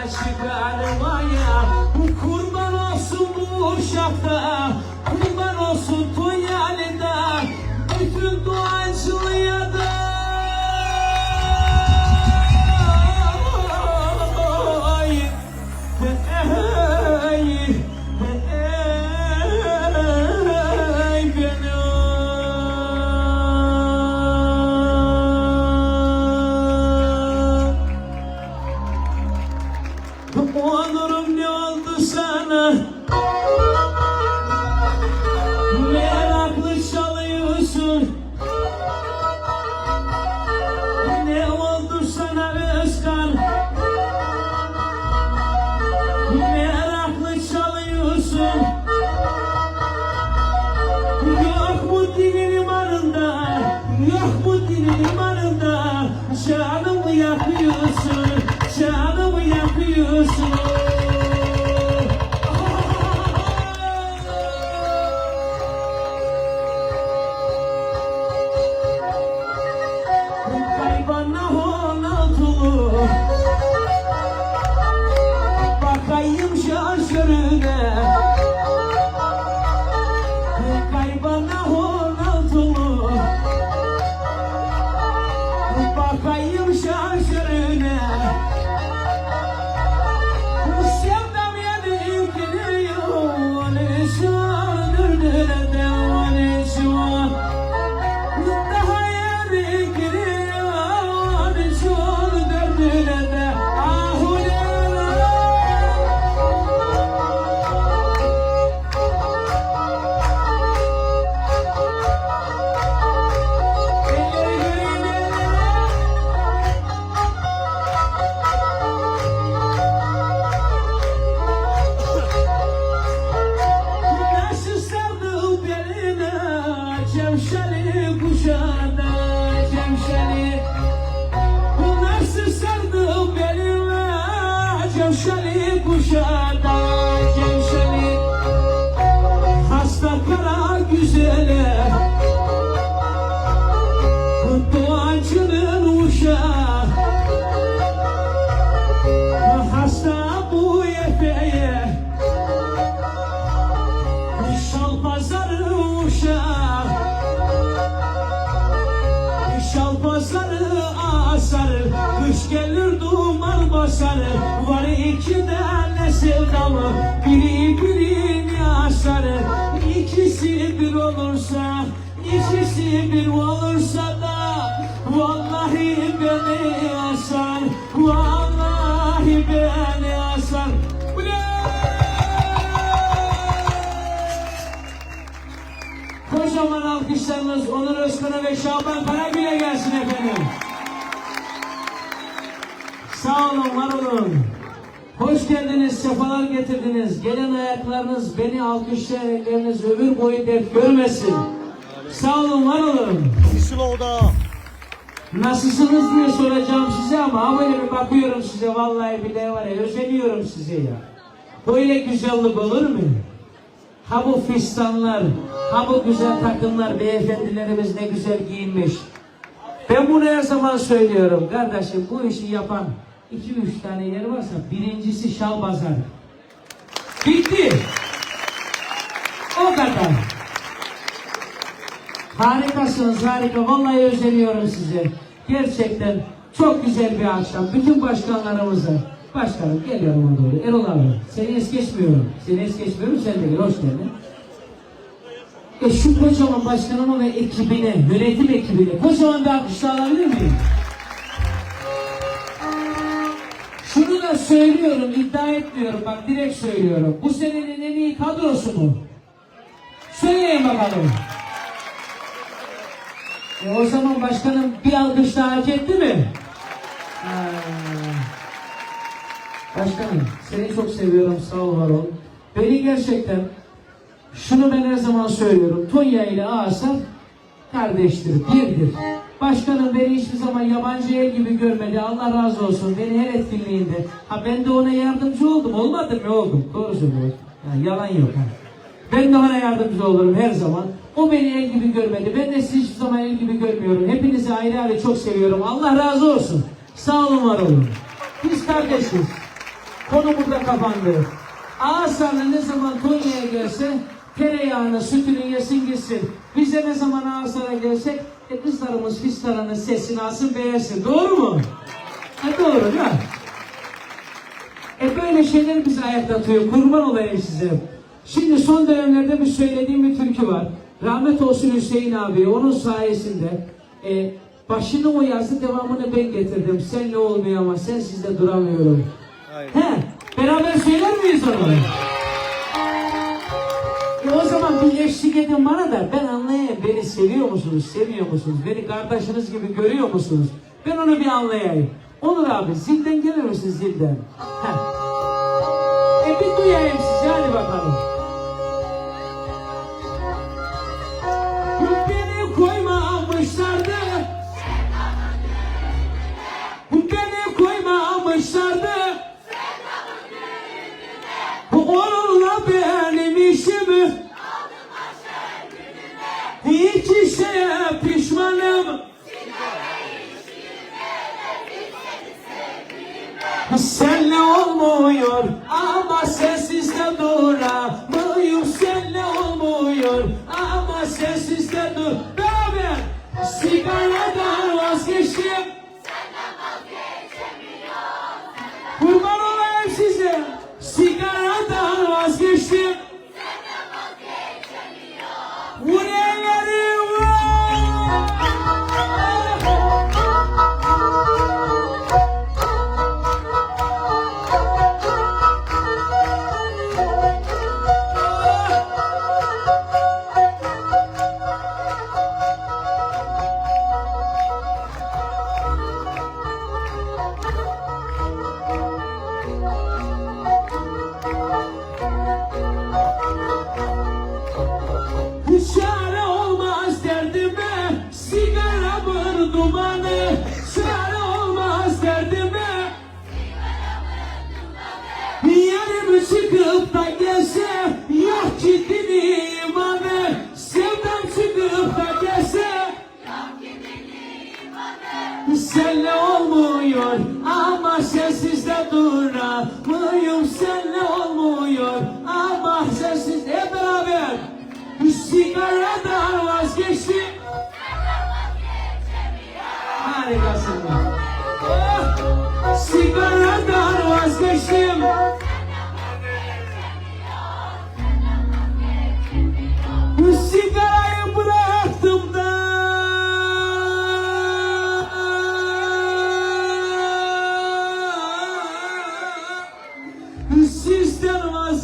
çıkarmaya Kurban olsun bu uşakta asarı İkisi bir olursa ikisi bir olursa da Vallahi beni asar Vallahi beni asar Kocaman alkışlarınız Onur Özkan'a ve Şaban Karagül'e gelsin efendim. Sağ olun, var olun. Hoş geldiniz, sefalar getirdiniz. Gelen ayaklarınız, beni alkışlayan elleriniz ömür boyu dert görmesin. Sağ olun, var olun. Slow'da. Nasılsınız diye soracağım size ama böyle bir bakıyorum size vallahi billahi var ya özeniyorum size ya. Böyle güzellik olur mu? Ha bu fistanlar, ha bu güzel takımlar, beyefendilerimiz ne güzel giyinmiş. Ben bunu her zaman söylüyorum kardeşim bu işi yapan iki üç tane yer varsa birincisi Şal Pazar. Bitti. O kadar. Harikasınız harika. Vallahi özeniyorum size. Gerçekten çok güzel bir akşam. Bütün başkanlarımıza. Başkanım gel yanıma doğru. Erol abi seni es geçmiyorum. Seni es geçmiyorum. Sen de gel. Hoş geldin. E şu kocaman başkanıma ve ekibine, yönetim ekibine kocaman bir alkış alabilir miyim? Şunu da söylüyorum, iddia etmiyorum. Bak direkt söylüyorum. Bu senenin en iyi kadrosu mu? Söyleyin bakalım. E o zaman başkanım bir alkış daha hak etti mi? Başkanım seni çok seviyorum sağ ol var. Beni gerçekten şunu ben her zaman söylüyorum. Tonya ile Asaf kardeştir, birdir. Başkanım beni hiçbir zaman yabancı el gibi görmedi. Allah razı olsun. Beni her etkinliğinde. Ha ben de ona yardımcı oldum. Olmadı mı? Oldum. Doğru söylüyorsun. Ha, yalan yok. Ha. Ben de ona yardımcı olurum her zaman. O beni el gibi görmedi. Ben de sizi hiçbir zaman el gibi görmüyorum. Hepinizi ayrı ayrı çok seviyorum. Allah razı olsun. Sağ olun var olun. Biz kardeşiz. Konu burada kapandı. Ağızlarla ne zaman Konya'ya gelse tereyağını, sütünü yesin gitsin. Bize ne zaman Ağızlar'a gelsek e, kızlarımız fistanının sesini alsın beğensin. Doğru mu? E doğru değil mi? E böyle şeyler bizi ayaklatıyor. Kurban olayım size. Şimdi son dönemlerde bir söylediğim bir türkü var. Rahmet olsun Hüseyin abi. Onun sayesinde e, başını o yazdı devamını ben getirdim. Senle olmuyor ama sensiz de duramıyorum. He, beraber söyler miyiz onu? E o zaman bir eşlik edin bana da ben anlayayım. Beni seviyor musunuz, sevmiyor musunuz? Beni kardeşiniz gibi görüyor musunuz? Ben onu bir anlayayım. Onur abi zilden gelir misin zilden? Heh. E bir duyayım sizi hadi bakalım. Şeye pişmanım. Senle olmuyor ama sensiz de duramıyorum. Senle olmuyor ama sensiz de dur. Beraber sigaradan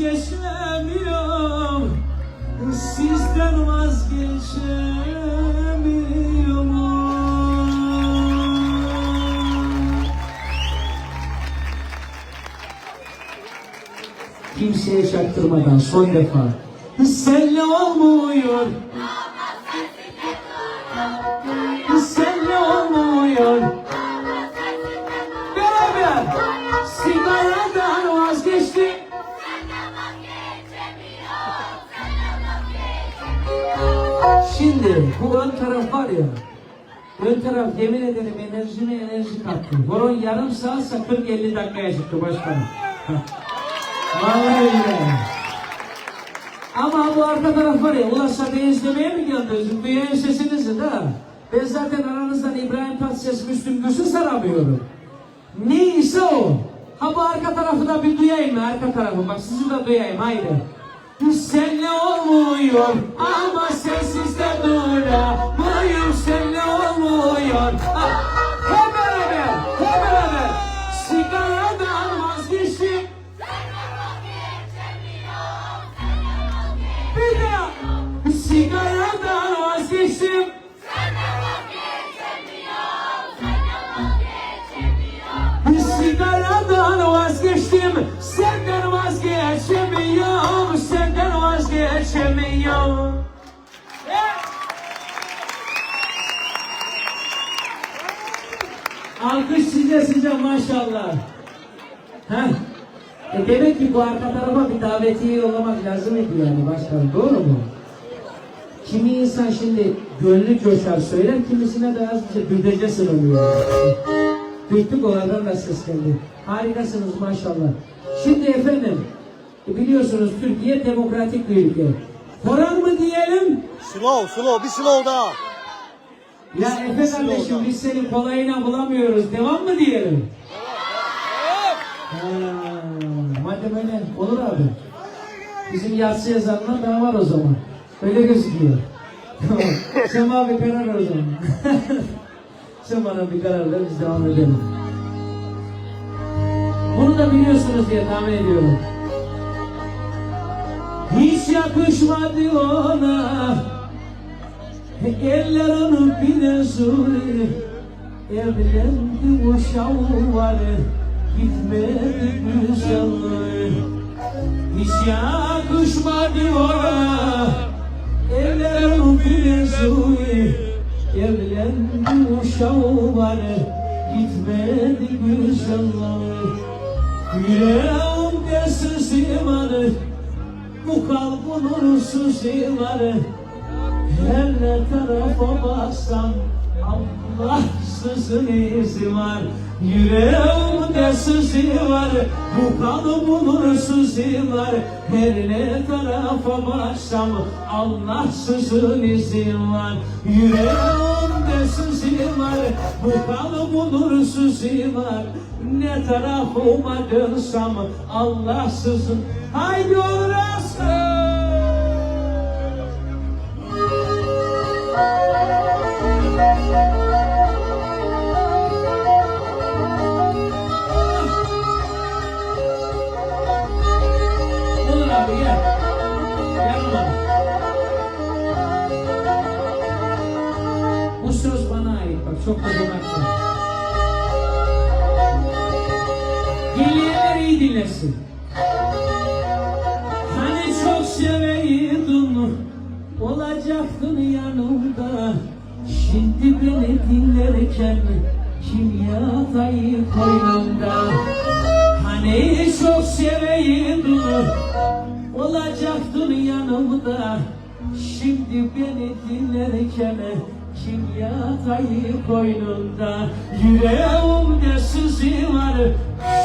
vazgeçemiyorum. Sizden vazgeçemiyorum. Kimseye çaktırmadan son defa. Senle olmuyor Şimdi bu ön taraf var ya Ön taraf yemin ederim enerjine enerji kattı. Horon yarım saatse 40-50 dakikaya çıktı başkanım. Vallahi öyle. Ama bu arka taraf var ya, ulan Sabiha izlemeye mi geldiniz? Duyayım sesinizi de. Ben zaten aranızdan İbrahim Tatlıses, Müslüm Gülsüz aramıyorum. Neyse o. Ha bu arka tarafı da bir duyayım? Arka tarafı. Bak sizi de duyayım. Haydi. Senle olmuyor ama sensiz de duramıyorum. Senle olmuyor. Lazım ediyor yani başkanım. Doğru mu? Kimi insan şimdi gönlü coşar söyler, kimisine de azıcık düdecesin oluyor. Dürttük oradan da ses geldi. Harikasınız maşallah. Şimdi efendim e, biliyorsunuz Türkiye demokratik bir ülke. Koran mı diyelim? Slow, slow, bir slow daha. Ya Efe kardeşim biz senin kolayına bulamıyoruz. Devam mı diyelim? Ha, madem öyle olur abi. Bizim yatsı yazanlar daha var o zaman. Öyle gözüküyor. Bana bir karar o zaman. Bana bir karar biz devam edelim. Bunu da biliyorsunuz diye tahmin ediyorum. Hiç yakışmadı ona Eller onu bile zuri Evlendi uşağı var Gitmedi güzelliği Hiç yakışmadı ona Eller onu bile zuri Evlendi uşağı var Gitmedi güzelliği Yüreğimde sızı var Bu kalbin sızı var her ne tarafa baksam Allah sızın izi var Yüreğimde sızı var Bu kalbimın sızı var. Her ne tarafa baksam Allah sızın izi var. Yüreğimde sızı var Bu kalbimın sızı var. Ne tarafıma dönsem Allah sızın Haydi orası! Olur dinlerken kim yatayı koynumda. Hani çok seveydin olacaktın yanımda. Şimdi beni dinlerken kim yatayı koynunda Yüreğimde sızı var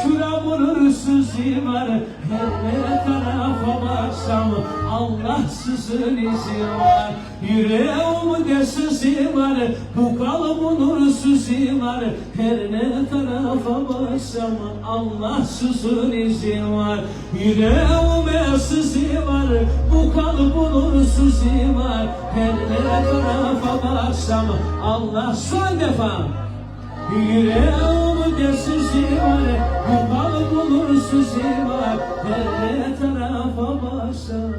Şuramın sızı var Her ne tarafa baksam Allah sızın izi var. Yüreğimde sızı var Bu kalbin sızı var Her ne tarafa baksam Allah sızın izi var. Yüreğime sızı var Bu kalbin sızı var Her ne tarafa baksam Allah son defa. Yüreğimde sızı var Bu kalbin sızı var. Her tarafa baksam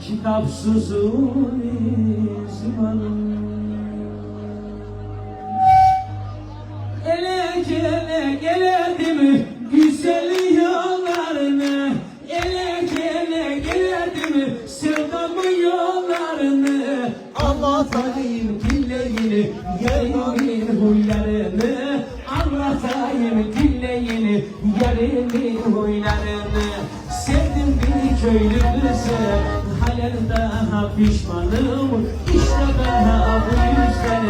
Kitapsızın izmanım Elek elek eledim güzel Dillerini yarimin huylarını Sevdim bir köylü kızı. Halen daha pişmanım İşte daha bu yüzden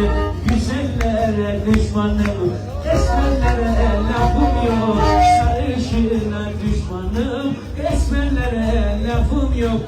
güzellere düşmanım. Esmerlere lafım yok sarışına düşmanım. Esmerlere lafım yok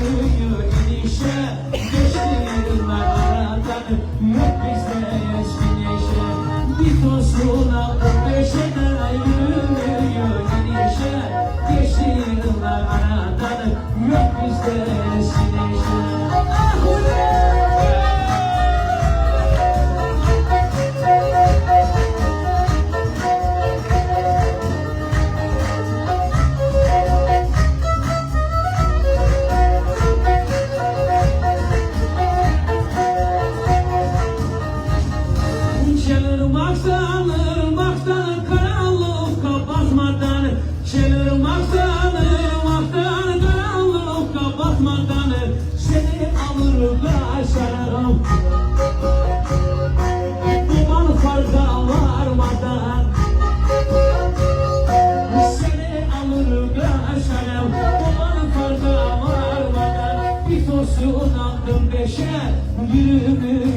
büyür inişe maksanı maksanı karanlık kapatmadan. Çelir maksanı maksanı karanlık kapatmadan. Seni alır kaşarım Duman farka varmadan. Seni alır kaşarım Duman farka varmadan. Bir tosun aldım beşe yürümüş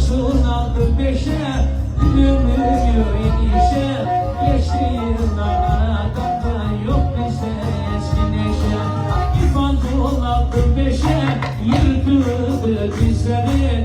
Olsun aldı beşe Gümrüğü inişe. Geçti yıllara Kapı yok bize eski neşe. İfan aldı beşe Yırtıldı dizleri